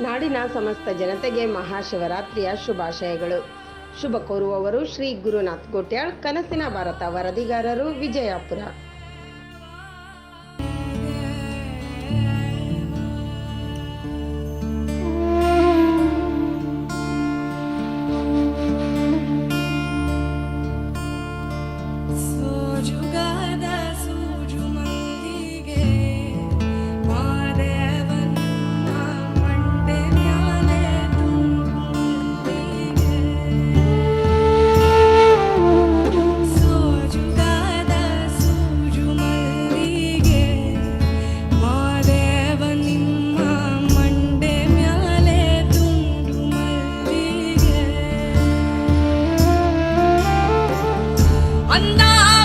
ನಾಡಿನ ಸಮಸ್ತ ಜನತೆಗೆ ಮಹಾಶಿವರಾತ್ರಿಯ ಶುಭಾಶಯಗಳು. ಶುಭ ಕೋರುವವರು ಶ್ರೀ ಗುರುನಾಥ್ ಗೋಟ್ಯಾಳ್ ಕನಸಿನ ಭಾರತ ವರದಿಗಾರರು ವಿಜಯಪುರ. 伟大。